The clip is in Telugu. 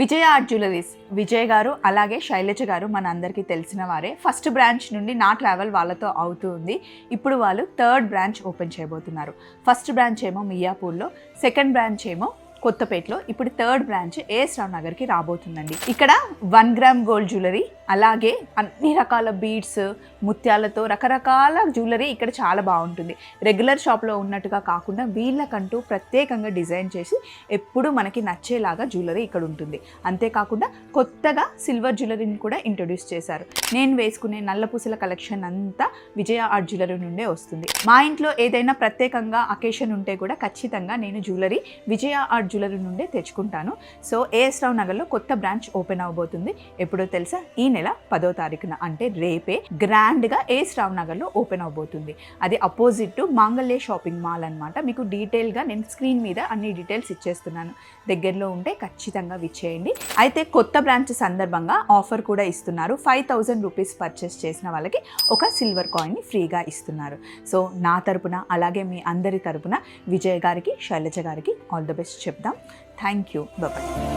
విజయ ఆర్ట్ జ్యువెలరీస్. విజయ్ గారు అలాగే శైలజ గారు మన అందరికీ తెలిసిన వారే. ఫస్ట్ బ్రాంచ్ నుండి నా ట్రావెల్ వాళ్ళతో అవుతుంది ఇప్పుడు వాళ్ళు థర్డ్ బ్రాంచ్ ఓపెన్ చేయబోతున్నారు. ఫస్ట్ బ్రాంచ్ ఏమో మియాపూర్లో సెకండ్ బ్రాంచ్ ఏమో కొత్తపేటలో. ఇప్పుడు థర్డ్ బ్రాంచ్ ఏఎస్ రావు నగర్కి రాబోతుందండి. ఇక్కడ వన్ గ్రామ్ గోల్డ్ జ్యువెలరీ అలాగే అన్ని రకాల బీడ్స్ ముత్యాలతో రకరకాల జ్యువెలరీ ఇక్కడ చాలా బాగుంటుంది. రెగ్యులర్ షాప్లో ఉన్నట్టుగా కాకుండా వీళ్ళకంటూ ప్రత్యేకంగా డిజైన్ చేసి ఎప్పుడు మనకి నచ్చేలాగా జ్యువెలరీ ఇక్కడ ఉంటుంది. అంతేకాకుండా కొత్తగా సిల్వర్ జ్యువెలరీని కూడా ఇంట్రొడ్యూస్ చేశారు. నేను వేసుకునే నల్ల పూసల కలెక్షన్ అంతా విజయ ఆర్ట్ జ్యువెలరీ నుండే వస్తుంది. మా ఇంట్లో ఏదైనా ప్రత్యేకంగా అకేషన్ ఉంటే కూడా ఖచ్చితంగా నేను జ్యువెలరీ విజయ ఆర్ట్ జ్యువెలరీ నుండే తెచ్చుకుంటాను. సో ఏఎస్ రావు నగర్లో కొత్త బ్రాంచ్ ఓపెన్ అవబోతుంది. ఎప్పుడో తెలుసా? ఈ నెల పదో తారీఖున అంటే రేపే గ్రాండ్గా ఏస్ రావు నగర్లో ఓపెన్ అవబోతుంది. అది opposite to Mangalya shopping mall అనమాట మీకు డీటెయిల్గా నేను స్క్రీన్ మీద అన్ని డీటెయిల్స్ ఇచ్చేస్తున్నాను. దగ్గరలో ఉంటే ఖచ్చితంగా విచ్చేయండి. అయితే కొత్త బ్రాంచ్ సందర్భంగా ఆఫర్ కూడా ఇస్తున్నారు. ఫైవ్ థౌజండ్ రూపీస్ పర్చేస్ చేసిన వాళ్ళకి ఒక సిల్వర్ కాయిన్ని ఫ్రీగా ఇస్తున్నారు. సో నా తరపున అలాగే మీ అందరి తరపున విజయ్ గారికి శైలజ గారికి ఆల్ ద బెస్ట్ చెప్దాం. Thank you. బాయ్.